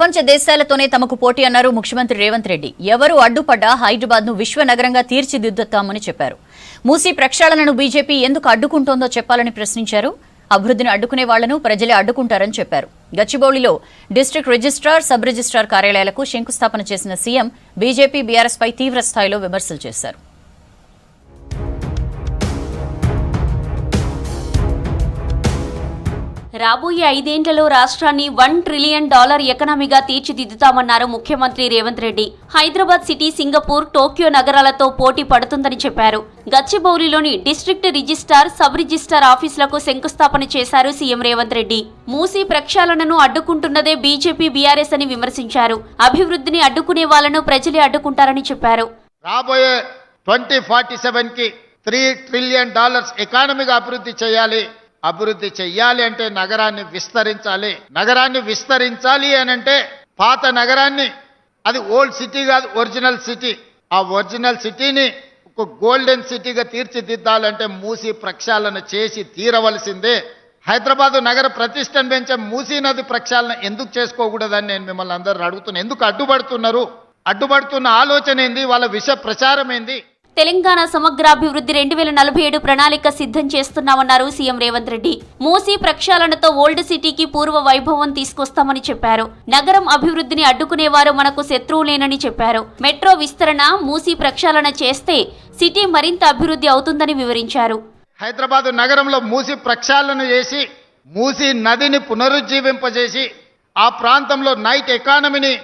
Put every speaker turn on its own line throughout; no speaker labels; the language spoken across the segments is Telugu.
ప్రపంచ దేశాలతోనే తమకు పోటీ అన్నారు ముఖ్యమంత్రి రేవంత్ రెడ్డి. ఎవరు అడ్డుపడ్డా హైదరాబాద్ను విశ్వ నగరంగా తీర్చిదిద్దుతామని చెప్పారు. మూసీ ప్రక్షాళనను బీజేపీ ఎందుకు అడ్డుకుంటోందో చెప్పాలని ప్రశ్నించారు. అభివృద్ధిని అడ్డుకునే వాళ్ళను ప్రజలే అడ్డుకుంటారని చెప్పారు. గచ్చిబౌలిలో డిస్ట్రిక్ట్ రిజిస్ట్రార్ సబ్ రిజిస్ట్రార్ కార్యాలయాలకు శంకుస్థాపన చేసిన సీఎం బీజేపీ బీఆర్ఎస్ పై తీవ్ర స్థాయిలో విమర్శలు చేశారు.
రాబోయే ఐదేండ్లలో రాష్ట్రాన్ని వన్ ట్రిలియన్ డాలర్ ఎకనామీగా తీర్చిదిద్దుతామన్నారు ముఖ్యమంత్రి Revanth Reddy. Hyderabad city Singapore Tokyo నగరాలతో పోటీ పడుతుందని చెప్పారు. గచ్చిబౌలిలోని డిస్ట్రిక్ట్ రిజిస్టార్ సబ్ రిజిస్టార్ ఆఫీసులకు శంకుస్థాపన చేశారు సీఎం రేవంత్ రెడ్డి. మూసీ ప్రక్షాళనను అడ్డుకుంటున్నదే బీజేపీ బీఆర్ఎస్ అని విమర్శించారు. అభివృద్ధిని అడ్డుకునే వాళ్ళను ప్రజలే అడ్డుకుంటారని చెప్పారు.
రాబోయే ట్వంటీ ఫార్టీ సెవెన్కి త్రీ ట్రిలియన్ డాలర్స్ ఎకానమీగా అభివృద్ధి చేయాలి. అభివృద్ధి చెయ్యాలి అంటే నగరాన్ని విస్తరించాలి. నగరాన్ని విస్తరించాలి అని అంటే పాత నగరాన్ని అది ఓల్డ్ సిటీ కాదు ఒరిజినల్ సిటీ. ఆ ఒరిజినల్ సిటీని ఒక గోల్డెన్ సిటీగా తీర్చిదిద్దాలంటే మూసి ప్రక్షాళన చేసి తీరవలసిందే. హైదరాబాదు నగర ప్రతిష్టను పెంచే మూసీ నది ప్రక్షాళన ఎందుకు చేసుకోకూడదని నేను మిమ్మల్ని అందరూ అడుగుతున్నాను ఎందుకు అడ్డుపడుతున్నారు? అడ్డుపడుతున్న ఆలోచన ఏంది? వాళ్ళ విష ప్రచారం ఏంది?
తెలంగాణ సమగ్రాభివృద్ధి రెండు వేల నలభై ఏడు ప్రణాళిక సిద్ధం చేస్తున్నామన్నారు సీఎం రేవంత్ రెడ్డి. మూసీ ప్రక్షాళనతో ఓల్డ్ సిటీకి పూర్వ వైభవం తీసుకొస్తామని చెప్పారు. నగరం అభివృద్ధిని అడ్డుకునేవారు మనకు శత్రువులేనని చెప్పారు. మెట్రో విస్తరణ మూసీ ప్రక్షాళన చేస్తే సిటీ మరింత అభివృద్ధి అవుతుందని వివరించారు.
హైదరాబాద్ నగరంలో మూసి ప్రక్షాళన చేసి మూసి నదిని పునరుజ్జీవింపజేసి ఆ ప్రాంతంలో నైట్ ఎకానమీని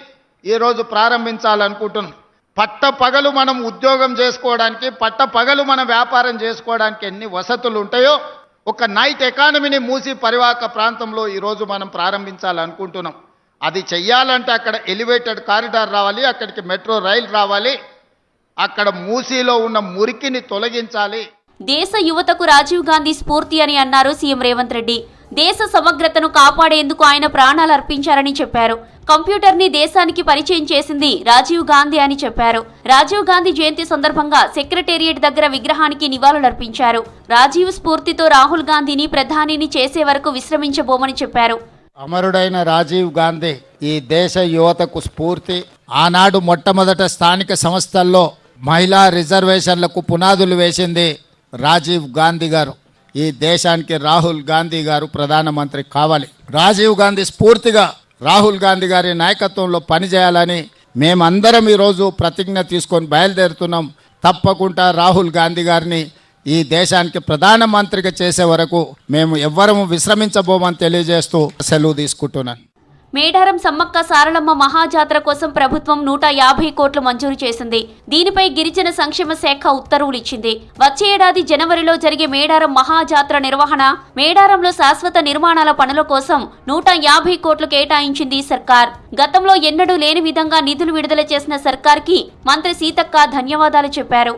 ఈరోజు ప్రారంభించాలనుకుంటున్నాం. పట్ట పగలు మనం ఉద్యోగం చేసుకోవడానికి పట్ట పగలు మన వ్యాపారం చేసుకోవడానికి ఎన్ని వసతులు ఉంటాయో ఒక నైట్ ఎకానమీని మూసి పరివాహక ప్రాంతంలో ఈరోజు మనం ప్రారంభించాలనుకుంటున్నాం. అది చెయ్యాలంటే అక్కడ ఎలివేటెడ్ కారిడార్ రావాలి అక్కడికి మెట్రో రైలు రావాలి అక్కడ మూసీలో ఉన్న మురికిని తొలగించాలి.
దేశ యువతకు రాజీవ్ గాంధీ స్ఫూర్తి అని అన్నారు సీఎం రేవంత్ రెడ్డి. దేశ సమగ్రతను కాపాడేందుకు ఆయన ప్రాణాలు అర్పించారని చెప్పారు. కంప్యూటర్ని దేశానికి పరిచయం చేసింది రాజీవ్ గాంధీ అని చెప్పారు. రాజీవ్ గాంధీ జయంతి సందర్భంగా సెక్రటేరియట్ దగ్గర విగ్రహానికి నివాళులర్పించారు. రాజీవ్ స్ఫూర్తితో రాహుల్ గాంధీని ప్రధానిని చేసే వరకు విశ్రమించబోమని చెప్పారు.
అమరుడైన రాజీవ్ గాంధీ ఈ దేశ యువతకు స్ఫూర్తి. ఆనాడు మొట్టమొదట స్థానిక సంస్థల్లో మహిళా రిజర్వేషన్లకు పునాదులు వేసింది రాజీవ్ గాంధీ గారు. ఈ దేశానికి రాహుల్ గాంధీ గారు ప్రధానమంత్రి కావాలి. రాజీవ్ గాంధీ స్ఫూర్తిగా రాహుల్ గాంధీ గారి నాయకత్వంలో పనిచేయాలని మేమందరం ఈరోజు ప్రతిజ్ఞ తీసుకొని బయలుదేరుతున్నాం. తప్పకుండా రాహుల్ గాంధీ గారిని ఈ దేశానికి ప్రధానమంత్రిగా చేసే వరకు మేము ఎవ్వరము విశ్రమించబోమని తెలియజేస్తూ సెలవు తీసుకుంటున్నాను.
మేడారం సమ్మక్క సారలమ్మ మహాజాతర కోసం ప్రభుత్వం నూట యాభై కోట్లు మంజూరు చేసింది. దీనిపై గిరిజన సంక్షేమ శాఖ ఉత్తర్వులు ఇచ్చింది. వచ్చే ఏడాది జనవరిలో జరిగే మేడారం మహాజాతర నిర్వహణ మేడారంలో శాశ్వత నిర్మాణాల పనుల కోసం నూట యాభై కోట్లు కేటాయించింది సర్కార్. గతంలో ఎన్నడూ లేని విధంగా నిధులు విడుదల చేసిన సర్కార్కి మంత్రి సీతక్క ధన్యవాదాలు చెప్పారు.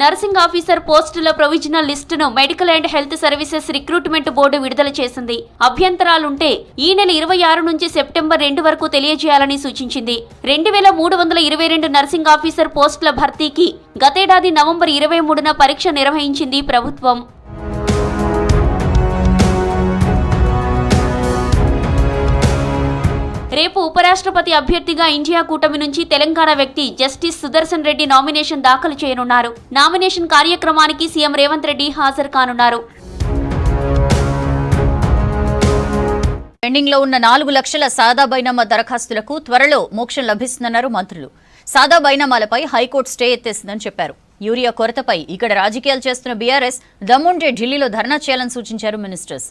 నర్సింగ్ ఆఫీసర్ పోస్టుల provisional లిస్టును medical and health services recruitment board విడుదల చేసింది. అభ్యంతరాలుంటే ఈ నెల ఇరవై ఆరు నుంచి సెప్టెంబర్ రెండు వరకు తెలియజేయాలని సూచించింది. రెండు వేల మూడు వందల ఇరవై రెండు నర్సింగ్ ఆఫీసర్ పోస్టుల భర్తీకి గతేడాది నవంబర్ ఇరవై మూడున పరీక్ష నిర్వహించింది ప్రభుత్వం. రేపు ఉపరాష్ట్రపతి అభ్యర్థిగా ఇండియా కూటమి నుంచి తెలంగాణ వ్యక్తి జస్టిస్ సుదర్శన్ రెడ్డి నామినేషన్ దాఖలు చేయనున్నారు. నామినేషన్ కార్యక్రమానికి సీఎం రేవంత్ రెడ్డి హాజరు కానున్నారు.
పెండింగ్లో ఉన్న నాలుగు లక్షల సాదా బైనామా దరఖాస్తులకు త్వరలో మోక్షం లభిస్తుందన్నారు మంత్రులు. సాదా బైనామాలపై హైకోర్టు స్టే ఎత్తేసిందని చెప్పారు. యూరియా కొరతపై ఇక్కడ రాజకీయాలు చేస్తున్న బీఆర్ఎస్ దమ్ముంటే ఢిల్లీలో ధర్నా చేయాలని సూచించారు మినిస్టర్స్.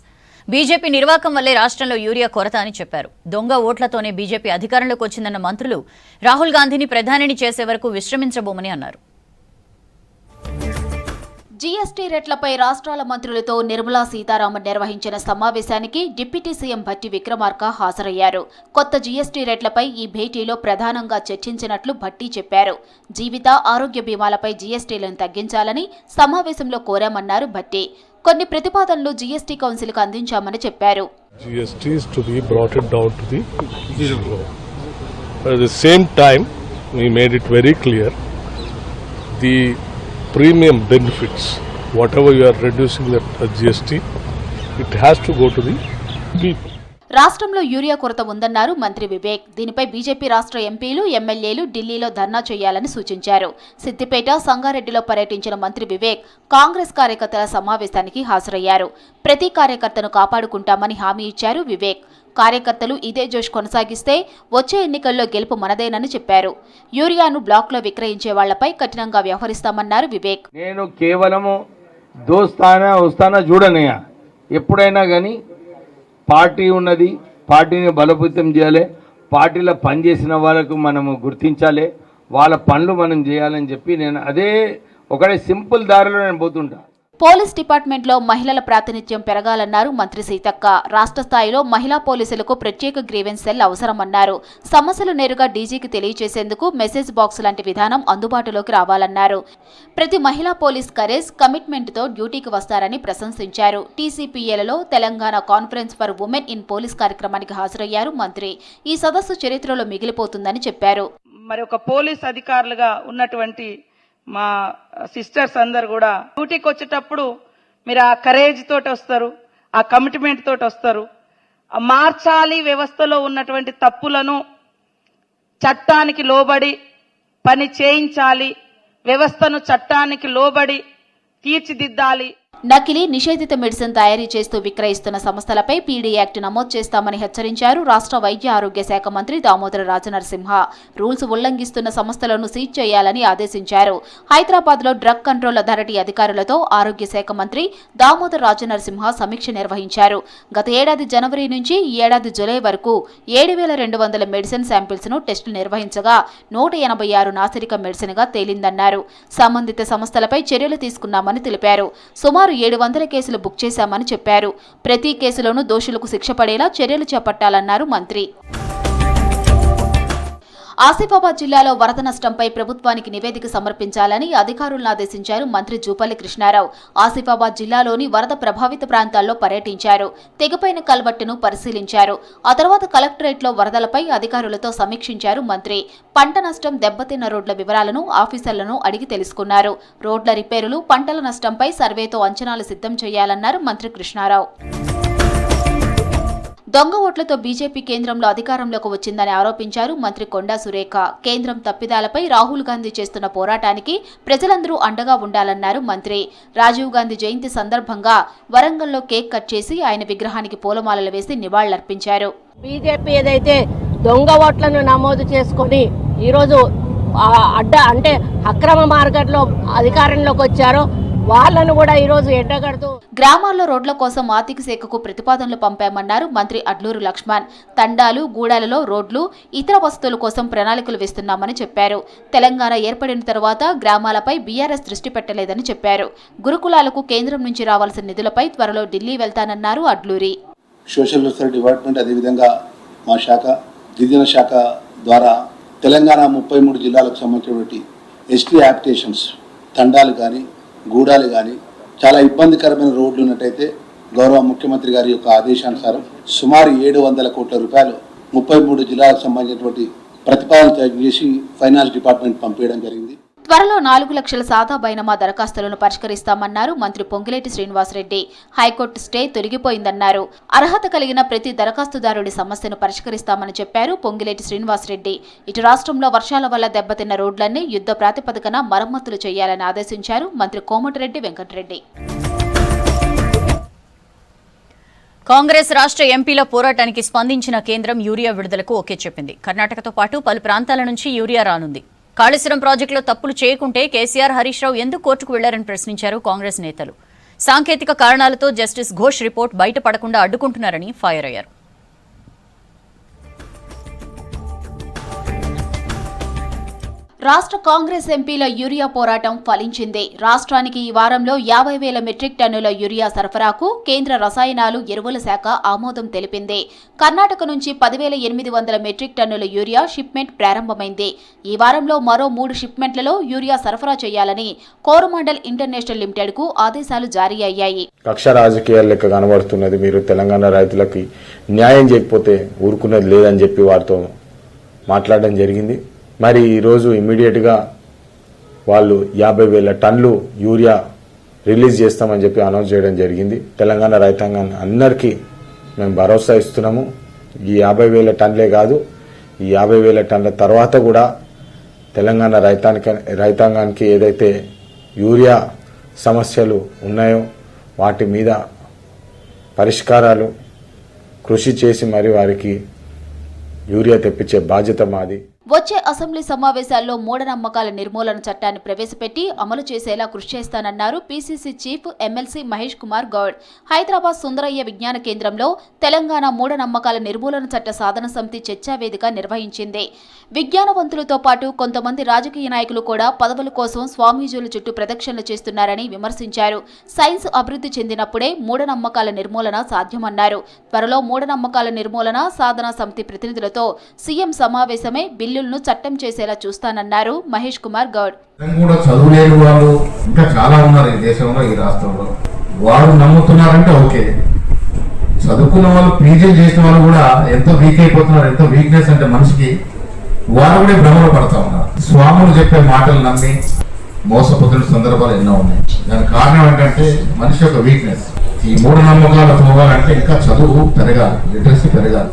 బీజేపీ నిర్వాకం వల్లే రాష్ట్రంలో యూరియా కొరత అని చెప్పారు. దొంగ ఓట్లతోనే బీజేపీ అధికారంలోకి వచ్చిందన్న మంత్రులు రాహుల్ గాంధీని ప్రధానిని చేసే వరకు విశ్రమించబోమని అన్నారు.
జీఎస్టీ రేట్లపై రాష్ట్రాల మంత్రులతో నిర్మలా సీతారామన్ నిర్వహించిన సమావేశానికి డిప్యూటీ సీఎం భట్టి విక్రమార్క హాజరయ్యారు. కొత్త జీఎస్టీ రేట్లపై ఈ భేటీలో ప్రధానంగా చర్చించినట్లు భట్టి చెప్పారు. జీవిత ఆరోగ్య బీమాలపై జీఎస్టీలను తగ్గించాలని సమావేశంలో కోరామన్నారు భట్టి. కొన్ని ప్రతిపాదనలు జీఎస్టీ కౌన్సిల్కు అందించామని చెప్పారు
GST is we made it very clear the premium benefits whatever you are reducing the uh, GST, it has to go to the people.
రాష్ట్రంలో యూరియా కొరత ఉందన్నారు మంత్రి వివేక్. దీనిపై బీజేపీ రాష్ట్ర ఎంపీలు ఎమ్మెల్యేలు ఢిల్లీలో ధర్నా చేయాలని సూచించారు. సిద్దిపేట సంగారెడ్డిలో పర్యటించిన మంత్రి వివేక్ కాంగ్రెస్ కార్యకర్తల సమావేశానికి హాజరయ్యారు. ప్రతి కార్యకర్తను కాపాడుకుంటామని హామీ ఇచ్చారు వివేక్. కార్యకర్తలు ఇదే జోష్ కొనసాగిస్తే వచ్చే ఎన్నికల్లో గెలుపు మనదేనని చెప్పారు. యూరియాను బ్లాక్లో విక్రయించే వాళ్ళపై కఠినంగా వ్యవహరిస్తామన్నారు వివేక్.
నేను కేవలము దోస్తానా వస్తానా చూడనయ్యా. ఎప్పుడైనా కానీ పార్టీ ఉన్నది పార్టీని బలోపేతం చేయాలి. పార్టీలో పనిచేసిన వాళ్ళకు మనము గుర్తించాలి. వాళ్ళ పనులు మనం చేయాలని చెప్పి నేను అదే ఒకటే సింపుల్ దారిలో నేను పోతుంటా.
పోలీస్ డిపార్ట్మెంట్లో మహిళల ప్రాతినిధ్యం పెరగాలన్నారు మంత్రి సీతక్క. రాష్ట్ర స్థాయిలో మహిళా పోలీసులకు ప్రత్యేక గ్రీవెన్స్ సెల్ అవసరమన్నారు. సమస్యలు నేరుగా డీజీకి తెలియజేసేందుకు మెసేజ్ బాక్స్ లాంటి విధానం అందుబాటులోకి రావాలన్నారు. ప్రతి మహిళా పోలీస్ కరేజ్ కమిట్మెంట్తో డ్యూటీకి వస్తారని ప్రశంసించారు. టీసీపీఏలలో Telangana conference for women in police కార్యక్రమానికి హాజరయ్యారు మంత్రి. ఈ సదస్సు చరిత్రలో మిగిలిపోతుందని చెప్పారు.
మరి ఒక పోలీస్ అధికారులుగా ఉన్నటువంటి మా సిస్టర్స్ అందరు కూడా డ్యూటీకి వచ్చేటప్పుడు మీరు ఆ కరేజ్ తోటి వస్తారు ఆ కమిట్మెంట్ తోటి వస్తారు. మార్చాలి వ్యవస్థలో ఉన్నటువంటి తప్పులను చట్టానికి లోబడి పని చేయించాలి వ్యవస్థను చట్టానికి లోబడి తీర్చిదిద్దాలి
నకిలీ నిషేధిత మెడిసిన్ తయారీ చేస్తూ విక్రయిస్తున్న సంస్థలపై పీడీ యాక్ట్ నమోదు చేస్తామని హెచ్చరించారు రాష్ట్ర వైద్య ఆరోగ్య శాఖ మంత్రి దామోదర రాజనరసింహ. రూల్స్ ఉల్లంఘిస్తున్న సంస్థలను సీజ్ చేయాలని ఆదేశించారు. హైదరాబాద్లో డ్రగ్ కంట్రోల్ అథారిటీ అధికారులతో ఆరోగ్య శాఖ మంత్రి దామోదర రాజనరసింహ సమీక్ష నిర్వహించారు. గత ఏడాది జనవరి నుంచి ఈ ఏడాది జులై వరకు ఏడు వేల రెండు వందల మెడిసిన్ శాంపిల్స్ను టెస్టులు నిర్వహించగా నూట ఎనభై ఆరు నాసిరిక మెడిసిన్గా తేలిందన్నారు. సంబంధిత సంస్థలపై చర్యలు తీసుకున్నామని తెలిపారు. సుమారు ఏడు వందల కేసులు బుక్ చేశామని చెప్పారు. ప్రతి కేసులోనూ దోషులకు శిక్ష పడేలా చర్యలు చేపట్టాలన్నారు మంత్రి. ఆసిఫాబాద్ జిల్లాలో వరద నష్టంపై ప్రభుత్వానికి నివేదిక సమర్పించాలని అధికారులను ఆదేశించారు మంత్రి జూపల్లి కృష్ణారావు. ఆసిఫాబాద్ జిల్లాలోని వరద ప్రభావిత ప్రాంతాల్లో పర్యటించారు. తెగపైన కల్వట్టును పరిశీలించారు. ఆ తర్వాత కలెక్టరేట్లో వరదలపై అధికారులతో సమీక్షించారు మంత్రి. పంట నష్టం దెబ్బతిన్న రోడ్ల వివరాలను ఆఫీసర్లను అడిగి తెలుసుకున్నారు. రోడ్ల రిపేరులు పంటల నష్టంపై సర్వేతో అంచనాలు సిద్ధం చేయాలన్నారు మంత్రి కృష్ణారావు. దొంగ ఓట్లతో బీజేపీ కేంద్రంలో అధికారంలోకి వచ్చిందని ఆరోపించారు మంత్రి కొండా సురేఖ. కేంద్రం తప్పిదాలపై రాహుల్ గాంధీ చేస్తున్న పోరాటానికి ప్రజలందరూ అండగా ఉండాలన్నారు మంత్రి. రాజీవ్ గాంధీ జయంతి సందర్భంగా వరంగల్లో కేక్ కట్ చేసి ఆయన విగ్రహానికి పూలమాలలు వేసి నివాళులర్పించారు.
బీజేపీ ఏదైతే దొంగ ఓట్లను నమోదు చేసుకొని ఈరోజు అడ్డ అంటే అక్రమ మార్గంలో అధికారంలోకి వచ్చారో వాళ్ళను కూడా ఈరోజు ఎండగడుతూ
గ్రామాల్లో రోడ్ల కోసం ఆర్థిక శాఖకు ప్రతిపాదనలు పంపామన్నారు మంత్రి అడ్లూరు లక్ష్మణ్. తండాలు గూడాలలో రోడ్లు ఇతర వసతుల కోసం ప్రణాళికలు వేస్తున్నామని చెప్పారు. తెలంగాణ ఏర్పడిన తర్వాత గ్రామాలపై బీఆర్ఎస్ దృష్టి పెట్టలేదని చెప్పారు. గురుకులాలకు కేంద్రం నుంచి రావాల్సిన నిధులపై త్వరలో ఢిల్లీ వెళ్తానన్నారు అడ్లూరి.
సోషల్ వెల్ఫేర్ డిపార్ట్మెంట్ అదేవిధంగా మా శాఖ గిరిజన శాఖ ద్వారా తెలంగాణ ముప్పై మూడు జిల్లాలకు సంబంధించినటువంటి ఎస్టీ యాప్టేషన్స్ తండాలు కానీ గూడాలు కానీ చాలా ఇబ్బందికరమైన రోడ్లు ఉన్నట్టయితే గౌరవ ముఖ్యమంత్రి గారి యొక్క ఆదేశానుసారం సుమారు ఏడు వందల కోట్ల రూపాయలు ముప్పై మూడు జిల్లాలకు సంబంధించినటువంటి ప్రతిపాదన చేసి ఫైనాన్స్ డిపార్ట్మెంట్ పంపించడం జరిగింది.
త్వరలో నాలుగు లక్షల సాదా బైనమా దరఖాస్తులను పరిష్కరిస్తామన్నారు మంత్రి Ponguleti Srinivasa Reddy. High court stay తొలగిపోయిందన్నారు. అర్హత కలిగిన ప్రతి దరఖాస్తుదారుడి సమస్యను పరిష్కరిస్తామని చెప్పారు పొంగిలేటి శ్రీనివాసరెడ్డి. ఇటు రాష్ట్రంలో వర్షాల వల్ల దెబ్బతిన్న రోడ్లన్నీ యుద్ధ ప్రాతిపదికన మరమ్మతులు చేయాలని ఆదేశించారు మంత్రి కోమటిరెడ్డి వెంకటరెడ్డి.
కాంగ్రెస్ రాష్ట్ర ఎంపీల పోరాటానికి స్పందించిన కేంద్రం యూరియా విడుదలకు ఓకే చెప్పింది. కర్ణాటకతో పాటు పలు ప్రాంతాల నుంచి యూరియా రానుంది. కాళేశ్వరం ప్రాజెక్టులో తప్పులు చేయకుంటే కేసీఆర్ హరీష్ రావు ఎందుకు కోర్టుకు వెళ్ళారని ప్రశ్నించారు కాంగ్రెస్ నేతలు. సాంకేతిక కారణాలతో జస్టిస్ ఘోష్ రిపోర్ట్ బయటపడకుండా అడ్డుకుంటున్నారని ఫైర్ అయ్యారు.
రాష్ట్ర కాంగ్రెస్ ఎంపీల యూరియా పోరాటం ఫలించింది. రాష్ట్రానికి ఈ వారంలో యాభై వేల మెట్రిక్ టన్నుల యూరియా సరఫరాకు కేంద్ర రసాయనాలు ఎరువుల శాఖ ఆమోదం తెలిపింది. కర్ణాటక నుంచి పదివేల ఎనిమిది వందల మెట్రిక్ టన్నుల యూరియా షిప్మెంట్ ప్రారంభమైంది. ఈ వారంలో మరో మూడు షిప్మెంట్లలో యూరియా సరఫరా చేయాలని కోరమండల్ ఇంటర్నేషనల్ లిమిటెడ్కు ఆదేశాలు జారీ అయ్యాయి.
కక్ష రాజకీయాలు లెక్క కనబడుతున్నది. మీరు తెలంగాణ రైతులకి న్యాయం చేయకపోతే ఊరుకునేది లేదని చెప్పి వారితో మాట్లాడడం జరిగింది. మరి ఈరోజు ఇమ్మీడియట్గా వాళ్ళు యాభై వేల టన్లు యూరియా రిలీజ్ చేస్తామని చెప్పి అనౌన్స్ చేయడం జరిగింది. తెలంగాణ రైతాంగాన్ని అందరికీ మేము భరోసా ఇస్తున్నాము. ఈ యాభై వేల టన్లే కాదు ఈ యాభై వేల టన్ల తర్వాత కూడా తెలంగాణ రైతానికి రైతాంగానికి ఏదైతే యూరియా సమస్యలు ఉన్నాయో వాటి మీద పరిష్కారాలు కృషి చేసి మరి వారికి యూరియా తెప్పించే బాధ్యత మాది.
వచ్చే అసెంబ్లీ సమావేశాల్లో మూఢనమ్మకాల నిర్మూలన చట్టాన్ని ప్రవేశపెట్టి అమలు చేసేలా కృషి చేస్తానన్నారు PCC chief MLC Mahesh Kumar Goud. Hyderabad Sundarayya విజ్ఞాన కేంద్రంలో తెలంగాణ మూఢనమ్మకాల నిర్మూలన చట్ట సాధన సమితి చర్చా వేదిక నిర్వహించింది. విజ్ఞానవంతులతో పాటు కొంతమంది రాజకీయ నాయకులు కూడా పదవుల కోసం స్వామీజీల చుట్టూ ప్రదక్షిణలు చేస్తున్నారని విమర్శించారు. సైన్స్ అభివృద్ధి చెందినప్పుడే మూఢనమ్మకాల నిర్మూలన సాధ్యమన్నారు. త్వరలో మూఢనమ్మకాల నిర్మూలన సాధన సమితి ప్రతినిధులతో సీఎం సమావేశమే బిల్లులను చట్టం చేసేలా చూస్తానన్నారు మహేష్ కుమార్ గౌడ్.
కూడా చదువులేని వాళ్ళు ఇంకా చాలా ఉన్నారు ఈ దేశంలో ఈ రాష్ట్రంలో. వారు నమ్ముతున్నారంటే ఓకే. చదువుకున్న వాళ్ళు పీజీ చేసిన వాళ్ళు కూడా ఎంతో వీక్ అయిపోతున్నారు ఎంతో వీక్నెస్ అంటే మనిషికి. వారు కూడా భ్రమలో పడతా ఉన్నారు. స్వాములు చెప్పే మాటలు నమ్మి మోసపోతున్న సందర్భాలు ఎన్నో ఉన్నాయి. దానికి కారణం ఏంటంటే మనిషి యొక్క వీక్నెస్ ఈ మూఢ నమ్మకాలు పోవాలంటే ఇంకా చదువు పెరగాలి లిటరసీ పెరగాలి.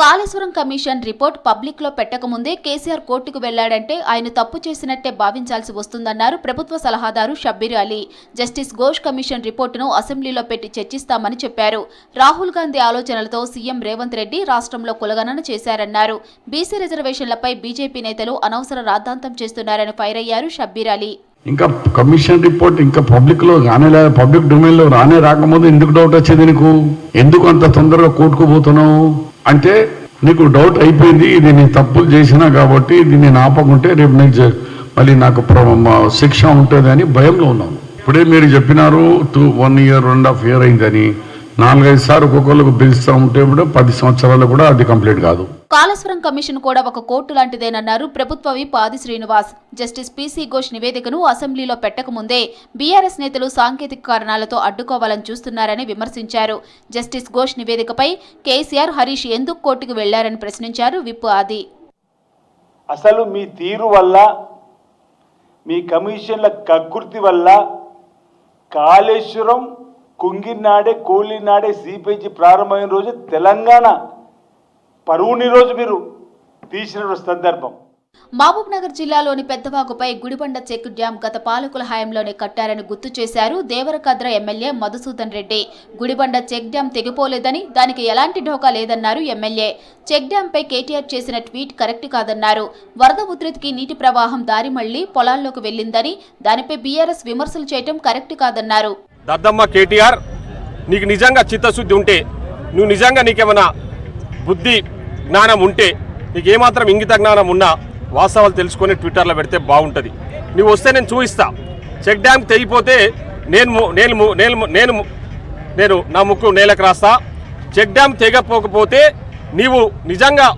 కాళేశ్వరం కమిషన్ రిపోర్ట్ పబ్లిక్లో పెట్టకముందే కేసీఆర్ కోర్టుకు వెళ్ళాడంటే ఆయన తప్పు చేసినట్టే భావించాల్సి వస్తుందన్నారు ప్రభుత్వ సలహాదారు షబ్బీర్ అలీ. జస్టిస్ ఘోష్ కమిషన్ రిపోర్టును అసెంబ్లీలో పెట్టి చర్చిస్తామని చెప్పారు. రాహుల్ గాంధీ ఆలోచనలతో సీఎం రేవంత్ రెడ్డి రాష్ట్రంలో కులగణన చేశారన్నారు. బీసీ రిజర్వేషన్లపై బీజేపీ నేతలు అనవసర రాద్ధాంతం చేస్తున్నారని ఫైర్ అయ్యారు షబ్బీర్ అలీ.
ఇంకా కమిషన్ రిపోర్ట్ ఇంకా పబ్లిక్లో రానే పబ్లిక్ డొమైన్లో రానే రాకముందు ఎందుకు డౌట్ వచ్చింది నీకు? ఎందుకు అంత తొందరగా కోర్టుకు పోతున్నావు? అంటే నీకు డౌట్ అయిపోయింది ఇది నేను తప్పులు చేసినా కాబట్టి ఇది నేను ఆపకుంటే రేపు నేను మళ్ళీ నాకు శిక్ష ఉంటుంది అని భయంలో ఉన్నాను ఇప్పుడే మీరు చెప్పినారు two one year one half year అయిందని. నాలుగైదు సార్లు ఒక్కొక్కరికి పిలుస్తూ ఉంటే కూడా పది సంవత్సరాలు కూడా అది కంప్లీట్ కాదు.
కాళేశ్వరం కమిషన్ కూడా ఒక కోర్టు లాంటిదేనన్నారు ప్రభుత్వ విప్ ఆది శ్రీనివాస్. జస్టిస్ పీసీ ఘోష్ నివేదికను అసెంబ్లీలో పెట్టకముందే బీఆర్ఎస్ నేతలు సాంకేతిక కారణాలతో అడ్డుకోవాలని చూస్తున్నారని విమర్శించారు. జస్టిస్ ఘోష్ నివేదికపై కేసీఆర్ హరీష్ ఎందుకు కోర్టుకు వెళ్ళారని ప్రశ్నించారు విప్ ఆది.
అసలు మీ తీరు వల్ల మీ కమిషన్ల కకృతి వల్ల కాళేశ్వరం కుంగినాడే కోలినాడే సిపిజి ప్రారంభమైన రోజు తెలంగాణ పరువుని రోజు మీరు తీసిన సందర్భం.
మహబూబ్ నగర్ జిల్లాలోని పెద్దవాగుపై గుడిబండ చెక్ డ్యాం గత పాలకుల హయాంలోనే కట్టారని గుర్తు చేశారు Devarakadra MLA Madhusudan Reddy. Gudibanda check dam తెగిపోలేదని దానికి ఎలాంటి ఢోకా లేదన్నారు ఎమ్మెల్యే. చెక్ డ్యాంపై కేటీఆర్ చేసిన ట్వీట్ కరెక్ట్ కాదన్నారు. వరద ఉధృతికి నీటి ప్రవాహం దారి మళ్ళీ పొలాల్లోకి వెళ్ళిందని దానిపై బీఆర్ఎస్ విమర్శలు చేయటం కరెక్ట్ కాదన్నారు.
దద్దమ్మ కేటీఆర్ నీకు నిజంగా చిత్తశుద్ధి ఉంటే నువ్వు నిజంగా నీకేమైనా బుద్ధి జ్ఞానం ఉంటే నీకు ఏమాత్రం ఇంగిత జ్ఞానం ఉన్నా వాస్తవాలు తెలుసుకొని ట్విట్టర్లో పెడితే బాగుంటుంది. నువ్వు వస్తే నేను చూపిస్తా చెక్ డ్యామ్ తెగిపోతే నేను ము- నేను నేను నేను నేను నా ముక్కు నేలకు రాస్తా. చెక్ డ్యామ్ తెగపోకపోతే నీవు నిజంగా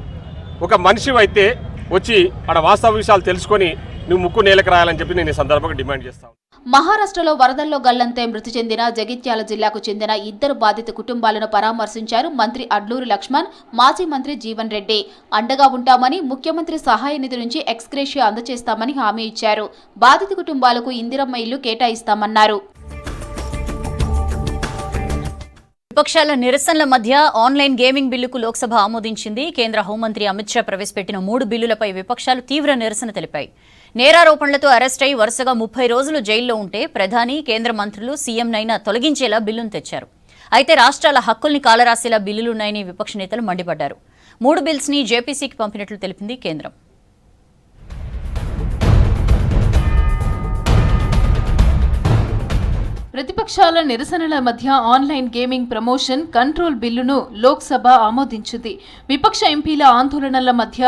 ఒక మనిషి అయితే వచ్చి ఆడ వాస్తవ విషయాలు తెలుసుకొని నువ్వు ముక్కు నేలకు రాయాలని చెప్పి నేను ఈ సందర్భంగా డిమాండ్ చేస్తాను
మహారాష్ట్రలో వరదల్లో గల్లంతే మృతి చెందిన జగిత్యాల జిల్లాకు చెందిన ఇద్దరు బాధిత కుటుంబాలను పరామర్శించారు మంత్రి అడ్లూరి లక్ష్మణ్ మాజీ మంత్రి జీవన్ రెడ్డి. అండగా ఉంటామని ముఖ్యమంత్రి సహాయ నిధి నుంచి ఎక్స్గ్రేషియా అందజేస్తామని హామీ ఇచ్చారు. బాధిత కుటుంబాలకు ఇందిరమ్మ ఇల్లు కేటాయిస్తామన్నారు.
విపక్షాల నిరసనల మధ్య ఆన్లైన్ గేమింగ్ బిల్లుకు లోక్సభ ఆమోదించింది కేంద్ర హోంమంత్రి అమిత్ షా ప్రవేశపెట్టిన మూడు బిల్లులపై విపక్షాలు తీవ్ర నిరసన తెలిపాయి. నేరారోపణలతో అరెస్ట్ అయి వరుసగా ముప్పై రోజులు జైల్లో ఉంటే ప్రధాని కేంద్ర మంత్రులు సీఎంనైనా తొలగించేలా బిల్లును తెచ్చారు. అయితే రాష్ట్రాల హక్కుల్ని కాలరాసేలా బిల్లులున్నాయని విపక్ష నేతలు మండిపడ్డారు. మూడు బిల్స్ని జేపీసీకి పంపినట్లు తెలిపింది కేంద్రం.
ప్రతిపక్షాల నిరసనల మధ్య ఆన్లైన్ గేమింగ్ ప్రమోషన్ కంట్రోల్ బిల్లును లోక్సభ ఆమోదించింది. విపక్ష ఎంపీల ఆందోళనల మధ్య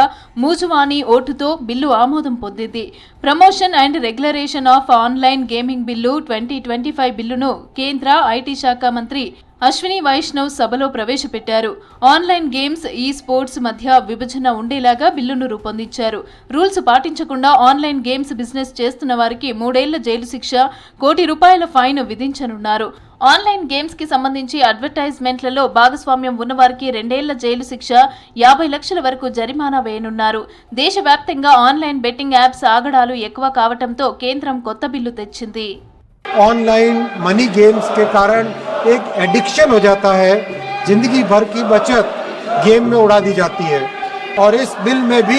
మూజువాణి ఓటుతో బిల్లు ఆమోదం పొందింది. Promotion and regulation of online gaming bill twenty twenty five బిల్లును కేంద్ర ఐటీ శాఖ మంత్రి అశ్విని వైష్ణవ్ సభలో ప్రవేశపెట్టారు. ఆన్లైన్ గేమ్స్ ఈ స్పోర్ట్స్ మధ్య విభజన ఉండేలాగా బిల్లును రూపొందించారు. రూల్స్ పాటించకుండా ఆన్లైన్ గేమ్స్ బిజినెస్ చేస్తున్న వారికి మూడేళ్ళ జైలు శిక్ష కోటి రూపాయల ఫైన్ విధించనున్నారు. ఆన్లైన్ గేమ్స్కి సంబంధించి అడ్వర్టైజ్మెంట్లలో భాగస్వామ్యం ఉన్నవారికి రెండేళ్ళ జైలు శిక్ష యాభై లక్షల వరకు జరిమానా వేయనున్నారు. దేశవ్యాప్తంగా ఆన్లైన్ బెట్టింగ్ యాప్స్ ఆగడాలు ఎక్కువ కావడంతో కేంద్రం కొత్త బిల్లు తెచ్చింది.
ऑनलाइन मनी गेम्स के कारण एक एडिक्शन हो जाता है। ज़िंदगी भर की बचत गेम में उड़ा दी जाती है। और इस बिल में भी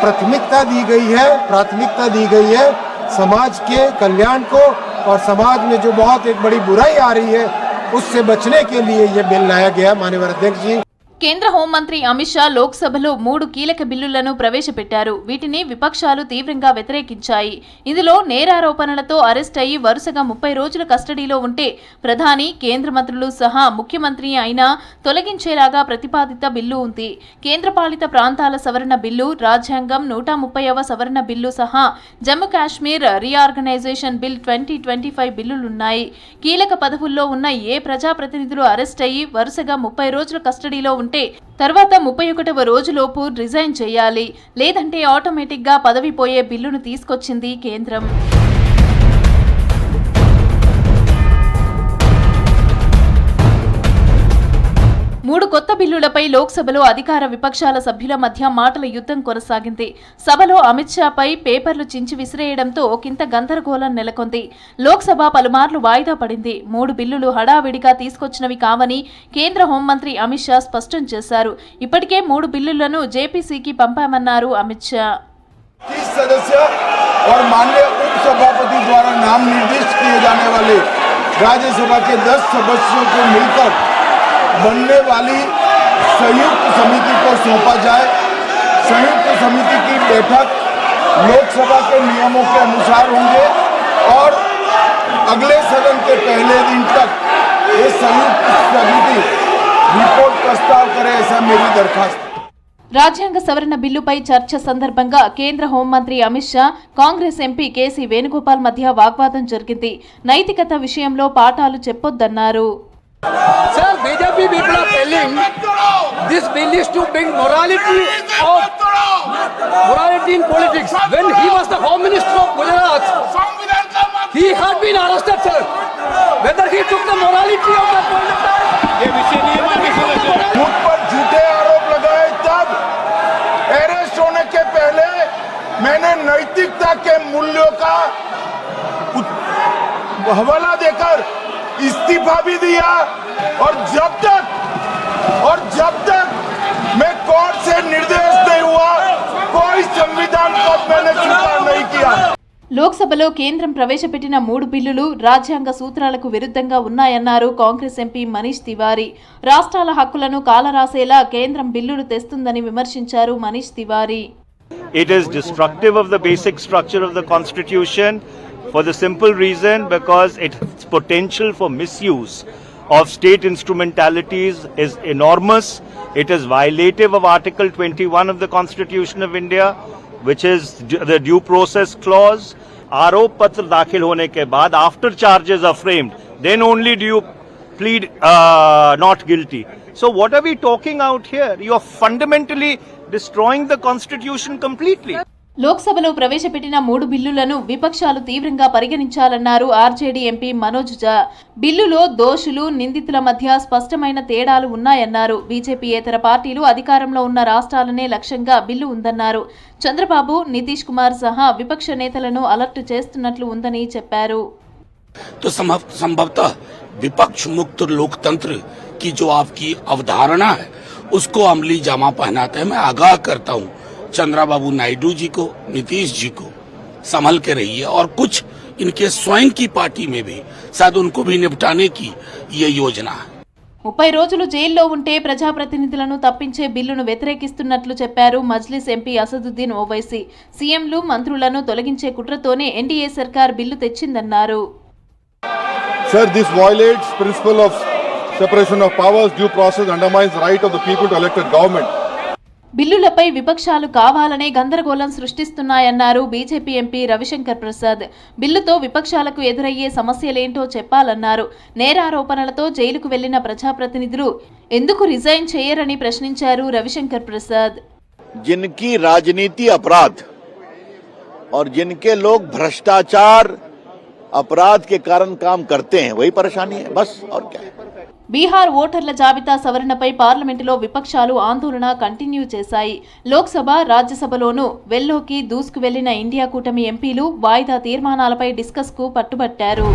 प्राथमिकता दी गई है, प्राथमिकता दी गई है समाज के कल्याण को। और समाज में जो बहुत एक बड़ी बुराई आ रही है, उससे बचने के लिए ये बिल लाया गया। माननीय अध्यक्ष जी
కేంద్ర హోంమంత్రి అమిత్ షా లోక్సభలో మూడు కీలక బిల్లులను ప్రవేశపెట్టారు. వీటిని విపక్షాలు తీవ్రంగా వ్యతిరేకించాయి. ఇందులో నేరారోపణలతో అరెస్ట్ అయ్యి వరుసగా ముప్పై రోజుల కస్టడీలో ఉంటే ప్రధాని కేంద్ర మంత్రులు సహా ముఖ్యమంత్రి అయినా తొలగించేలాగా ప్రతిపాదిత బిల్లు ఉంది. కేంద్రపాలిత ప్రాంతాల సవరణ బిల్లు రాజ్యాంగం నూట ముప్పైవ సవరణ బిల్లు సహా Jammu Kashmir reorganisation bill twenty twenty five బిల్లులున్నాయి. కీలక పదవుల్లో ఉన్న ఏ ప్రజాప్రతినిధులు అరెస్ట్ అయ్యి వరుసగా ముప్పై రోజుల కస్టడీలో ఉంటే తర్వాత ముప్పై ఒకటవ రోజులోపు రిజైన్ చేయాలి. లేదంటే ఆటోమేటిక్గా పదవి పోయే బిల్లును తీసుకొచ్చింది కేంద్రం. మూడు కొత్త బిల్లులపై లోక్సభలో అధికార విపక్షాల సభ్యుల మధ్య మాటల యుద్ధం కొనసాగింది సభలో అమిత్ షాపై పేపర్లు చించి విసిరేయడంతో ఒకంత గందరగోళం నెలకొంది లోక్సభ పలుమార్లు వాయిదా పడింది మూడు బిల్లులు హడావిడిగా తీసుకొచ్చినవి కావని కేంద్ర హోంమంత్రి అమిత్ షా స్పష్టం చేశారు ఇప్పటికే మూడు బిల్లులను జేపీసీకి పంపామన్నారు అమిత్ షా
तीस सदस्य और माननीय उपसभापति द्वारा नाम निर्दिष्ट किए जाने वाले राज्यसभा के 10 सदस्यों को मिलकर बनने वाली संयुक्त समिति को सौंपा जाए संयुक्त समिति की बैठक लोकसभा के नियमों के अनुसार होंगे और अगले सदन के पहले दिन तक ये संयुक्त समिति रिपोर्ट प्रस्ताव करे ऐसा मेरी दरखास्त है।
రాజ్యాంగ సవరణ బిల్లుపై చర్చ సందర్భంగా కేంద్ర హోంమంత్రి Amit Shah Congress MP K C Venugopal మధ్య వాగ్వాదం జరిగింది నైతికత విషయంలో పాఠాలు చెప్పొద్దన్నారు
Sir, BJP people are telling this bill is to bring morality of morality in politics. When he was the Home Minister of Gujarat, he had been arrested, sir. Whether he took the morality of that point of time,
मुझ पर झूठे आरोप लगाए तब अरेस्ट होने के पहले मैंने नैतिकता के मूल्यों का हवाला देकर इस्तीफा भी दिया और जब तक और जब तक मैं कोर्ट से निर्देश नहीं हुआ कोई संविधान को मैंने स्वीकार नहीं किया
లోక్సభలో కేంద్రం ప్రవేశపెట్టిన మూడు బిల్లులు రాజ్యాంగ సూత్రాలకు విరుద్ధంగా ఉన్నాయన్నారు కాంగ్రెస్ ఎంపీ మనీష్ తివారీ రాష్ట్రాల హక్కులను కాలరాసేలా కేంద్రం బిల్లులు తెస్తుందని విమర్శించారు Manish Tiwari
It is destructive of the basic structure of the Constitution for the simple reason because its potential for misuse of state instrumentalities is enormous. It is violative of Article 21 of the Constitution of India, which is d- the due process clause. आरोप पत्र दाखिल होने के बाद after charges are framed, then only do you plead uh, not guilty. So what are we talking out here? You are fundamentally destroying the constitution completely.
లోక్సభలో ప్రవేశపెట్టిన మూడు బిల్లులను విపక్షాలు తీవ్రంగా పరిగణించాలన్నారు ఆర్జేడీ ఎంపీ మనోజ్ జా బిల్లులో దోషులు నిందితుల మధ్య స్పష్టమైన తేడాలు ఉన్నాయన్నారు బీజేపీ ఏతర పార్టీలు అధికారంలో ఉన్న రాష్ట్రాలనే లక్ష్యంగా బిల్లు ఉందన్నారు చంద్రబాబు నితీష్ కుమార్ సహా విపక్ష నేతలను అలర్ట్ చేస్తున్నట్లు ఉందని చెప్పారు
तो संभव- संभवतः विपक्ष मुक्त लोकतंत्र की जो आपकी अवधारणा है उसको अमली जामा पहनाते हैं मैं आगाह करता हूं चंद्राबाबू नायडू जी को नीतीश जी को संभल के रहिए और कुछ इनके स्वयं की पार्टी में भी शायद उनको भी निपटाने की ये योजना है
ముప్పై రోజులు జైల్లో ఉంటే ప్రజాప్రతినిధులను తప్పించే బిల్లును వ్యతిరేకిస్తున్నట్లు చెప్పారు మజ్లిస్ ఎంపీ అసదుద్దీన్ ఓవైసీ సీఎంలు మంత్రులను తొలగించే కుట్రతోనే ఎన్డీఏ సర్కార్ బిల్లు తెచ్చిందన్నారు
Sir, this violates principle of separation of powers, due process, undermines right of the people to elect a government.
బిల్లులపై విపక్షాలు కావాలనే గందరగోళం సృష్టిస్తున్నాయన్నారు బీజేపీ ఎంపీ రవిశంకర్ ప్రసాద్ బిల్లుతో విపక్షాలకు ఎదురయ్యే సమస్యలేంటో చెప్పాలన్నారు నేరారోపణలతో జైలుకు వెళ్లిన ప్రజాప్రతినిధులు ఎందుకు రిజైన్ చేయరని ప్రశ్నించారు రవిశంకర్ ప్రసాద్
जिनकी राजनीति अपराध और जिनके लोग भ्रष्टाचार अपराध के कारण काम करते हैं वही परेशानी है बस और क्या है
బీహార్ ఓటర్ల జాబితా సవరణపై పార్లమెంటులో విపక్షాలు ఆందోళన కంటిన్యూ చేశాయి. లోక్సభ రాజ్యసభలోనూ వెల్లోకి దూసుకు వెళ్ళిన ఇండియా కూటమి ఎంపీలు వాయిదా తీర్మానాలపై డిస్కస్కు పట్టుబట్టారు.